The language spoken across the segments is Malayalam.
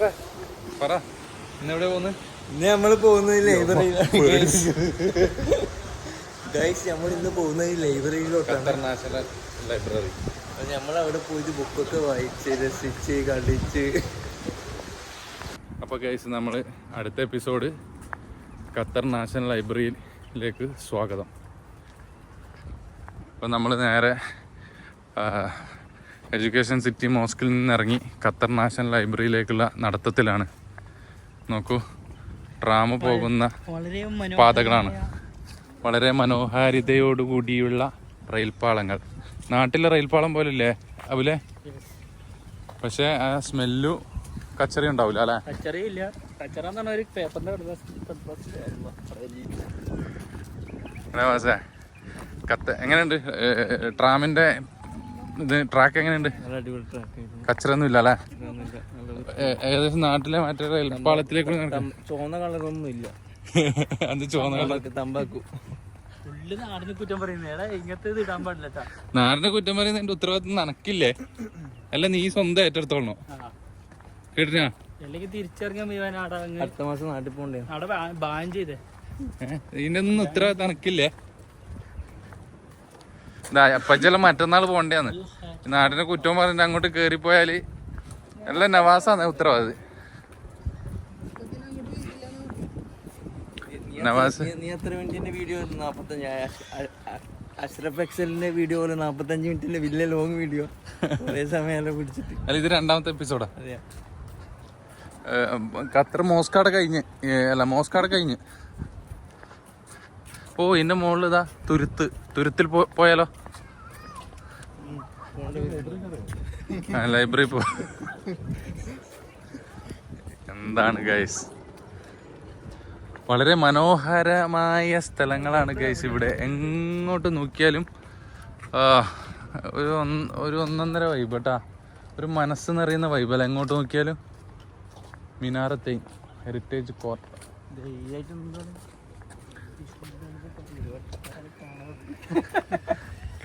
പറ. ഇന്നെവിടെ പോകുന്നത് ഇന്ന് നമ്മൾ പോകുന്നത് ലൈബ്രറിയിലാണ് ഗൈസ് നമ്മൾ ഇന്ന് പോകുന്നത് ലൈബ്രറിയിലോട്ടാണ്. ലൈബ്രറി. നമ്മൾ അവിടെ പോയിട്ട് ബുക്കൊക്കെ വായിച്ച് രസിച്ച് കളിച്ച്. അപ്പോൾ ഗൈസ് നമ്മൾ അടുത്ത എപ്പിസോഡ് ഖത്തർ നാഷണൽ ലൈബ്രറിയിലേക്ക് സ്വാഗതം. അപ്പം നമ്മൾ നേരെ എഡ്യൂക്കേഷൻ സിറ്റി മോസ്കിൽ നിന്നിറങ്ങി ഖത്തർ നാഷണൽ ലൈബ്രറിയിലേക്കുള്ള നടത്തത്തിലാണ്. നോക്കൂ ട്രാമ് പോകുന്ന പാതകളാണ്. വളരെ മനോഹാരിതയോടുകൂടിയുള്ള റെയിൽപാളങ്ങൾ നാട്ടിലെ റെയിൽപ്പാളം പോലില്ലേ അവലെ പക്ഷേ ആ സ്മെല്ലു കച്ചറി ഉണ്ടാവില്ല അല്ലേ? അങ്ങനെ കച്ചറ എന്ന് പറഞ്ഞ ഒരു പേപ്പറിന്റെ എങ്ങനെ വാസേ കത്ത് എങ്ങനെയുണ്ട്? ട്രാമിന്റെ ഇത് ട്രാക്ക് എങ്ങനെയുണ്ട്? അടിപൊളി ട്രാക്ക് കച്ചറൊന്നും ഇല്ല അല്ലേ? ഏകദേശം നാട്ടിലെ മറ്റേ റെയിൽപ്പാളത്തിലേക്ക് നടക്കാം ചുവന്ന കളറൊന്നും ഇല്ല. അത് ചോന്ന തമ്പാക്കു നാടിനെ നാടിന് കുറ്റം പറയുന്ന എന്റെ ഉത്തരവാദിത്വം നനക്കില്ലേ? അല്ല നീ സ്വന്തം ഏറ്റെടുത്തോളണോ. കേട്ടിനാ? അല്ലെങ്കിൽ അടുത്ത മാസം നാട്ടിൽ പോണ്ടേ ബാൻ ചെയ്തേ. ഇതിന്റെ ഒന്നും ഉത്തരവാദിത്തം നനക്കില്ലേ? അപ്പച്ചെല്ലാം മറ്റന്നാൾ പോണ്ടേന്ന് നാടിനെ കുറ്റവും പറഞ്ഞിട്ട് അങ്ങോട്ട് കേറിപ്പോയാൽ നല്ല നവാസാണ് ഉത്തരവാദി. നവാസ്. നീ എത്ര മിനിറ്റിന്റെ വീഡിയോ നാപ്പത്തഞ്ച് അഷ്റഫ് എക്സലിന്റെ വീഡിയോ പോലെ നാപ്പത്തഞ്ച് മിനിറ്റിന്റെ വലിയ ലോങ് വീഡിയോ ഒരേ സമയം പിടിച്ചിട്ട്. അല്ല ഇത് രണ്ടാമത്തെ എപ്പിസോഡാ ഖത്തർ മോസ്കാട് കഴിഞ്ഞ്. അല്ല മോസ്കാട് കഴിഞ്ഞ്. ഓ എന്റെ മുകളിൽ ഇതാ തുരുത്ത്. തുരുത്തിൽ പോയാലോ? ലൈബ്രറി പോ. എന്താണ് ഗൈസ് വളരെ മനോഹരമായ സ്ഥലങ്ങളാണ് ഗൈസ് ഇവിടെ. എങ്ങോട്ട് നോക്കിയാലും ഒരു ഒരു ഒന്നൊന്നര വൈബ് കേട്ടാ ഒരു മനസ്സ് നിറയുന്ന വൈബല്ല എങ്ങോട്ട് നോക്കിയാലും? മിനാറത്തെ ഹെറിറ്റേജ് കോർട്ട്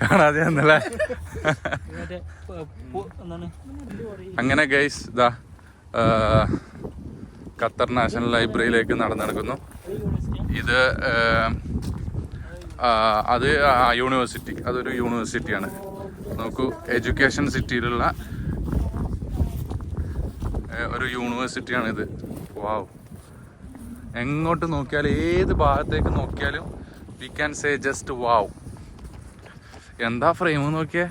കാണാതെ എന്നല്ലേ അങ്ങനെ ഗൈസ് ഇതാ ഖത്തർ നാഷണൽ ലൈബ്രറിയിലേക്ക് നടന്നെടുക്കുന്നു. ഇത് അത് യൂണിവേഴ്സിറ്റി അതൊരു യൂണിവേഴ്സിറ്റിയാണ് നോക്കൂ എഡ്യൂക്കേഷൻ സിറ്റിയിലുള്ള ഒരു യൂണിവേഴ്സിറ്റിയാണ് ഇത് വാവ് എങ്ങോട്ട് നോക്കിയാലും ഏത് ഭാഗത്തേക്ക് നോക്കിയാലും we can say just wow എന്താ ഫ്രെയിം നോക്കിയേ?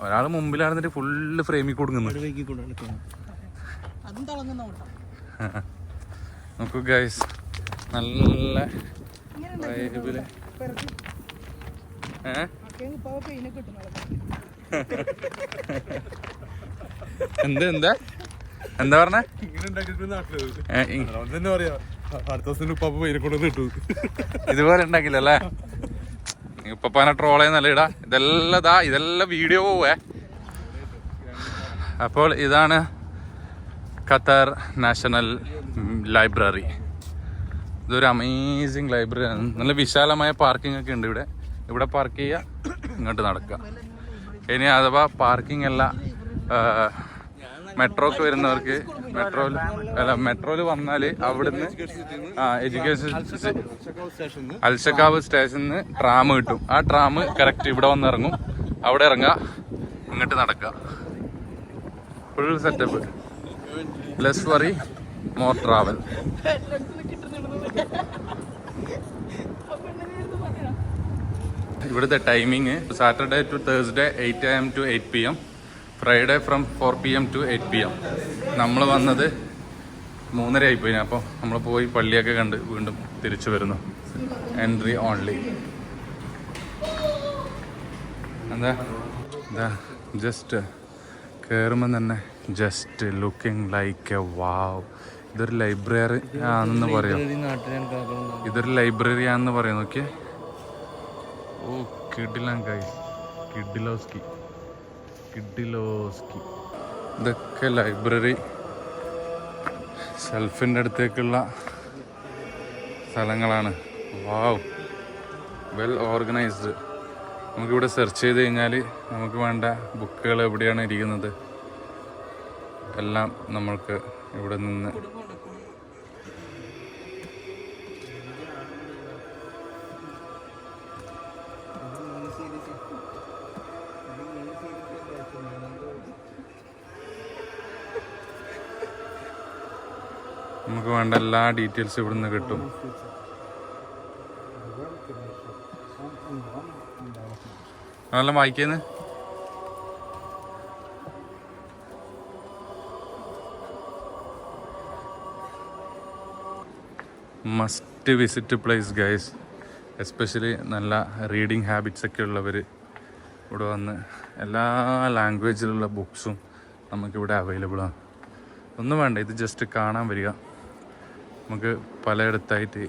ഒരാൾ മുമ്പിലാണെന്നിട്ട് ഫുള്ള് ഫ്രെയിമിൽ കൊടുക്കുന്നു. അതും തിളങ്ങുന്ന നോക്കൂ ഗൈസ് നല്ല വൈബിൽ എന്താ എന്താ? എന്താ പറഞ്ഞ? അടുത്ത ദിവസം ഉപ്പാപ്പ പേരെ കൊണ്ടുവന്ന് കിട്ടു ഇതുപോലെ ഉണ്ടാക്കില്ലല്ലേ ഉപ്പപ്പാനെ ട്രോൾ ചെയ്യുന്നല്ല ഇടാ? ഇതെല്ലാം ഇതാ ഇതെല്ലാം വീഡിയോ പോവേ. അപ്പോൾ ഇതാണ് ഖത്തർ നാഷണൽ ലൈബ്രറി. ഇതൊരു അമേസിങ് ലൈബ്രറി നല്ല വിശാലമായ പാർക്കിംഗ് ഒക്കെ ഉണ്ട് ഇവിടെ. ഇവിടെ പാർക്ക് ചെയ്യുക ഇങ്ങോട്ട് നടക്കുക ഇനി അഥവാ പാർക്കിംഗ് അല്ല മെട്രോക്ക് വരുന്നവർക്ക് മെട്രോയിൽ അല്ല മെട്രോയിൽ വന്നാൽ അവിടുന്ന് ആ എഡ്യൂക്കേഷൻ അൽഷക്കാവ് സ്റ്റേഷനിൽ നിന്ന് ട്രാം കിട്ടും. ആ ട്രാം കറക്റ്റ് ഇവിടെ വന്ന് ഇറങ്ങും അവിടെ ഇറങ്ങുക ഇങ്ങോട്ട് നടക്കുക full setup less worry more travel ഇവിടുത്തെ timing Saturday to Thursday eight A M to eight P M Friday from four P M to eight P M നമ്മൾ വന്നത് മൂന്നര ആയിപ്പോയി അപ്പോൾ നമ്മൾ പോയി പള്ളിയൊക്കെ കണ്ട് വീണ്ടും തിരിച്ചു വരുന്നു. എൻട്രി ഓൺലി എന്താ? എന്താ? ജസ്റ്റ് കയറുമ്പോൾ തന്നെ just looking like a wow ഇതൊരു ലൈബ്രറി ആണെന്ന് പറയാം? ഇതൊരു ലൈബ്രറി ആണെന്ന് പറയാം? നോക്കിയേ. ഓ കിഡിലാൻ കൈ. കിഡിലോസ്കി. കിഡിലോസ്കി. ഇതൊക്കെ ലൈബ്രറി. സെൽഫിന്റെ അടുത്തേക്കുള്ള സ്ഥലങ്ങളാണ്. വാവ്. Well organised. നമുക്കിവിടെ സെർച്ച് ചെയ്ത് കഴിഞ്ഞാൽ നമുക്ക് വേണ്ട ബുക്കുകൾ എവിടെയാണ് ഇരിക്കുന്നത്. എല്ലാം നമ്മൾക്ക് ഇവിടെ നിന്ന് നമുക്ക് വേണ്ട എല്ലാ ഡീറ്റെയിൽസും ഇവിടെ നിന്ന് കിട്ടും. നല്ല വായിക്കുന്നത് must visit place guys especially നല്ല റീഡിങ് ഹാബിറ്റ്സ് ഒക്കെ ഉള്ളവർ ഇവിടെ വന്ന് എല്ലാ ലാംഗ്വേജിലുള്ള ബുക്സും നമുക്കിവിടെ അവൈലബിളാണ് ഒന്നും വേണ്ട ഇത് ജസ്റ്റ് കാണാൻ വരിക. നമുക്ക് പലയിടത്തായിട്ട്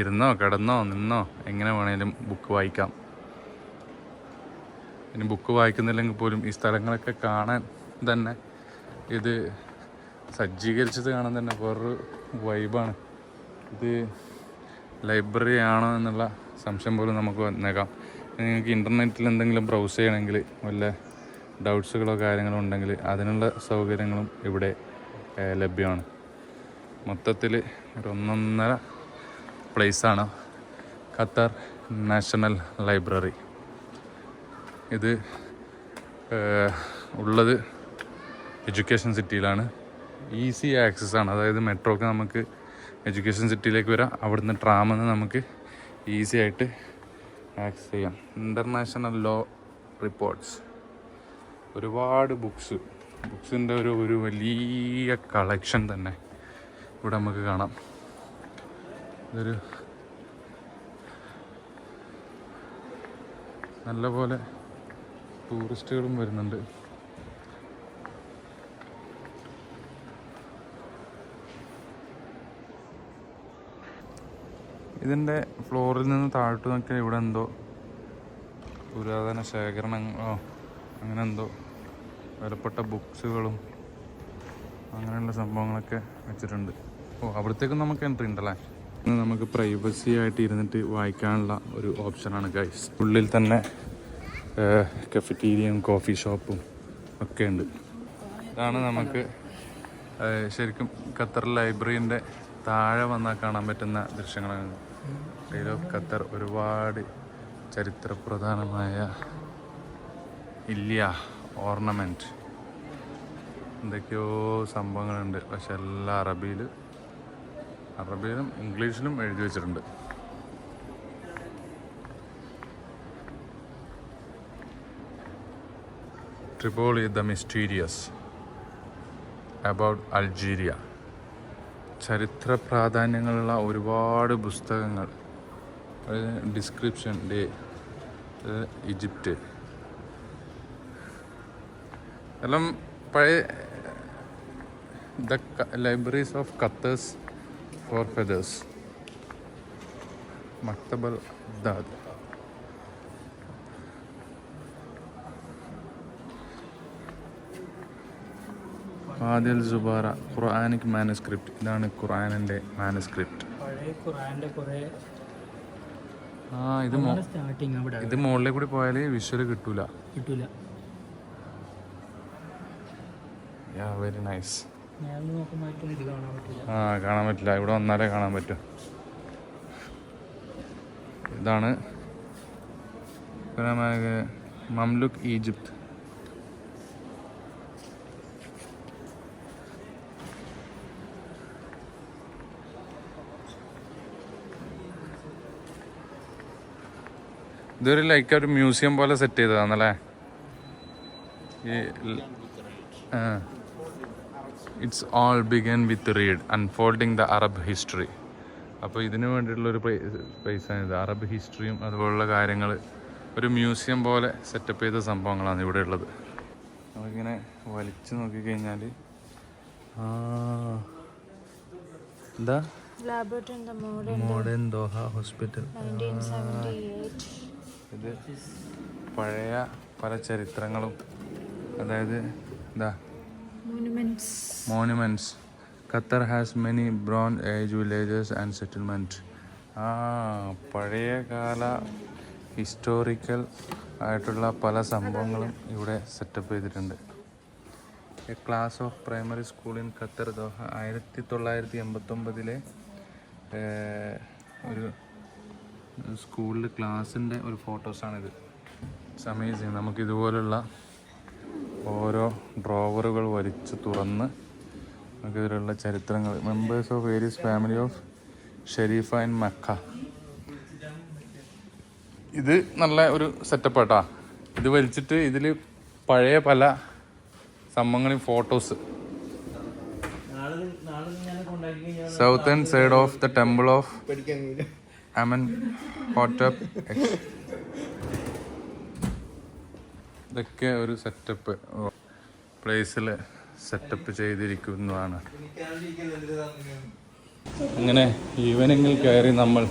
ഇരുന്നോ കിടന്നോ നിന്നോ എങ്ങനെ വേണേലും ബുക്ക് വായിക്കാം. ഇനി ബുക്ക് വായിക്കുന്നില്ലെങ്കിൽ പോലും ഈ സ്ഥലങ്ങളൊക്കെ കാണാൻ തന്നെ ഇത് സജ്ജീകരിച്ചത് കാണാൻ തന്നെ വേറൊരു വൈബാണ് ഇത് ലൈബ്രറി ആണോ എന്നുള്ള സംശയം പോലും നമുക്ക് വന്നേക്കാം. നിങ്ങൾക്ക് ഇന്റർനെറ്റിൽ എന്തെങ്കിലും ബ്രൗസ് ചെയ്യണമെങ്കിൽ വല്ല ഡൗട്ട്സുകളോ കാര്യങ്ങളോ ഉണ്ടെങ്കിൽ അതിനുള്ള സൗകര്യങ്ങളും ഇവിടെ ലഭ്യമാണ്. മൊത്തത്തിൽ ഒരു ഒന്നൊന്നര പ്ലേസാണ് ഖത്തർ നാഷണൽ ലൈബ്രറി. ഇത് ഉള്ളത് എഡ്യൂക്കേഷൻ സിറ്റിയിലാണ്. ഈസി ആക്സസ് ആണ്. അതായത് മെട്രോക്ക് നമുക്ക് എഡ്യൂക്കേഷൻ സിറ്റിയിലേക്ക് വരാം. അവിടുന്ന് ട്രാമെന്ന് നമുക്ക് ഈസി ആയിട്ട് ആക്സസ് ചെയ്യാം. International law reports. ഒരുപാട് ബുക്സ്. ബുക്സിന്റെ ഒരു ഒരു വലിയ കളക്ഷൻ തന്നെ. ഇവിടെ നമുക്ക് കാണാം. ഇതൊരു നല്ല പോലെ ടൂറിസ്റ്റുകളും വരുന്നുണ്ട്. ഇതിന്റെ ഫ്ലോറിൽ നിന്ന് താഴ്ത്ത് നോക്കിയാൽ ഇവിടെ എന്തോ പുരാതന ശേഖരണങ്ങളോ അങ്ങനെ എന്തോ വിലപ്പെട്ട ബുക്സുകളും അങ്ങനെയുള്ള സംഭവങ്ങളൊക്കെ വെച്ചിട്ടുണ്ട്. ഓ അവിടത്തേക്കും നമുക്ക് എൻട്രി ഉണ്ടല്ലേ? നമുക്ക് പ്രൈവസി ആയിട്ട് ഇരുന്നിട്ട് വായിക്കാനുള്ള ഒരു ഓപ്ഷനാണ് ഗൈസ് ഉള്ളിൽ തന്നെ കഫറ്റീരിയയും കോഫി ഷോപ്പും ഒക്കെ ഉണ്ട്. ഇതാണ് നമുക്ക് ശരിക്കും ഖത്തർ ലൈബ്രറീന്റെ താഴെ വന്നാൽ കാണാൻ പറ്റുന്ന ദൃശ്യങ്ങളാണ്. ഡെയിൽ ഖത്തർ ഒരുപാട് ചരിത്രപ്രധാനമായ ഇല്ല ഓർണമെന്റ് എന്തൊക്കെയോ സംഭവങ്ങളുണ്ട്. പക്ഷെ എല്ലാം അറബിയിൽ അറബിയിലും ഇംഗ്ലീഷിലും എഴുതി വെച്ചിട്ടുണ്ട്. Tripoli the mysterious about Algeria ചരിത്ര പ്രാധാന്യങ്ങളുള്ള ഒരുപാട് പുസ്തകങ്ങൾ. Description day Egypt. എല്ലാം പഴയ the libraries of Qatar's forefathers മക്തബൽ ദാദ് ഫാദിൽ സുബാറ ഖുർആാനിക് മാനസ്ക്രിപ്റ്റ് ഇതാണ് ഖുർആാനിന്റെ മാനസ്ക്രിപ്റ്റ് ആ ഇത് ഇത് മുകളിലേക്ക് കൂടി പോയാൽ വിഷ്വൽ കിട്ടൂല. കിട്ടൂല. വെരി നൈസ് ആ കാണാൻ പറ്റില്ല. ഇവിടെ വന്നാലേ കാണാൻ പറ്റും. ഇതാണ് മംലുക് ഈജിപ്ത്. ഇതൊരു ലൈക്ക് ഒരു മ്യൂസിയം പോലെ സെറ്റ് ചെയ്തതാണല്ലേ? ഈ ആ. It's all began with read unfolding the Arab history അപ്പോൾ ഇതിനു വേണ്ടിയിട്ടുള്ളൊരു ഇത്. അറബ് ഹിസ്റ്ററിയും അതുപോലുള്ള കാര്യങ്ങൾ ഒരു മ്യൂസിയം പോലെ സെറ്റപ്പ് ചെയ്ത സംഭവങ്ങളാണ് ഇവിടെ ഉള്ളത്. നമുക്കിങ്ങനെ വലിച്ചു നോക്കിക്കഴിഞ്ഞാൽ എന്താ? Modern Doha hospital 1978. ഇത് പഴയ പല ചരിത്രങ്ങളും. അതായത് എന്താ? Monuments. monuments. Qatar has many Bronze Age villages and settlement. ആ പഴയകാല ഹിസ്റ്റോറിക്കൽ ആയിട്ടുള്ള പല സംഭവങ്ങളും ഇവിടെ സെറ്റപ്പ് ചെയ്തിട്ടുണ്ട് a class of primary school in Qatar Doha ആയിരത്തി തൊള്ളായിരത്തി എൺപത്തൊമ്പതിലെ ഒരു സ്കൂളിൽ ക്ലാസ്സിന്റെ ഒരു ഫോട്ടോസാണിത് ഇറ്റ്സ് അമേസിങ് നമുക്ക് ഇതുപോലുള്ള ഓരോ ഡ്രോവറുകൾ വലിച്ച് തുറന്ന് നമുക്ക് ഇതിലുള്ള ചരിത്രങ്ങൾ. Members of various family of Sharifa and Mecca ഇത് നല്ല ഒരു സെറ്റപ്പ് ആട്ടാ. ഇത് വലിച്ചിട്ട് ഇതിൽ പഴയ പല സംഭവങ്ങളും photos south and side of the temple of Amenhotep ഇതൊക്കെ ഒരു സെറ്റപ്പ് പ്ലേസിൽ സെറ്റപ്പ് ചെയ്തിരിക്കുന്നതാണ്. അങ്ങനെ ഈവനിങ്ങിൽ കയറി നമ്മൾ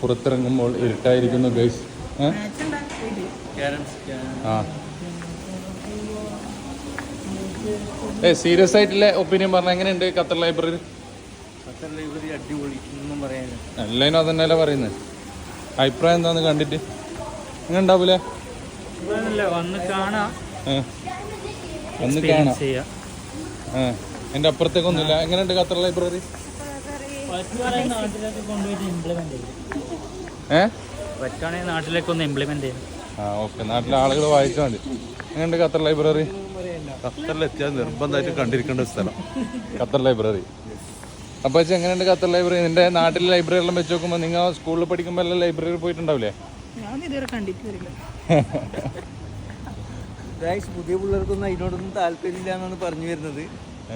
പുറത്തിറങ്ങുമ്പോൾ ഇരുട്ടായിരിക്കുന്നു ഗൈസ് ആ. ഏ സീരിയസ് ആയിട്ടുള്ള ഒപ്പീനിയൻ പറഞ്ഞ എങ്ങനെയുണ്ട് ഖത്തർ ലൈബ്രറി ഖത്തർ ലൈബ്രറി അടിപൊളി ഒന്നും പറയാനില്ല എല്ലാവരും അതന്നെയല്ലേ പറയുന്നത് അഭിപ്രായം എന്താന്ന് കണ്ടിട്ട്? അങ്ങനെ ഉണ്ടാവൂലേ വന്ന് കാണാം. ഏ. ഒന്ന് കാണാം. എന്റെ അപ്പുറത്തേക്കൊന്നുമില്ല. എങ്ങനെയുണ്ട് ഖത്തർ ലൈബ്രറി? പറ്റുവാണെങ്കിൽ നാട്ടിലേക്ക് ഒന്ന് ഇംപ്ലിമെന്റ് ചെയ്യും. ആ ഓക്കെ. നാട്ടിലെ ആളുകൾ വായിച്ചാൽ മതി. എങ്ങനെയുണ്ട് ഖത്തർ ലൈബ്രറി? ഖത്തറിൽ എത്തിയാൽ നിർബന്ധമായിട്ട് കണ്ടിരിക്കേണ്ട ഒരു സ്ഥലം. Qatar library. അപ്പോൾ വെച്ചാൽ എങ്ങനെയുണ്ട് ഖത്തർ ലൈബ്രറി? നിന്റെ നാട്ടിലെ ലൈബ്രറി എല്ലാം വെച്ച് നോക്കുമ്പോൾ നിങ്ങൾ സ്കൂളിൽ പഠിക്കുമ്പോൾ എല്ലാം ലൈബ്രറിയിൽ പോയിട്ടുണ്ടാവില്ലേ? ഞാൻ ഇതുവരെ കണ്ടിട്ട് വരില്ല പുതിയ പിള്ളേർക്കൊന്നും അതിനോടൊന്നും താല്പര്യമില്ല എന്നാണ് പറഞ്ഞു വരുന്നത്.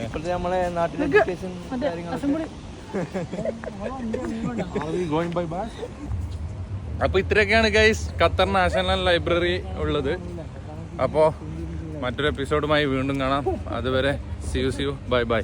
ഇപ്പോഴത്തെ നമ്മളെ നാട്ടിലെ എഡ്യൂക്കേഷൻ അപ്പോൾ ഇത്രയൊക്കെയാണ് ഗൈസ് ഖത്തർ നാഷണൽ ലൈബ്രറി ഉള്ളത്. അപ്പോൾ മറ്റൊരു എപ്പിസോഡുമായി വീണ്ടും കാണാം. അതുവരെ സിയു സിയു ബൈ ബൈ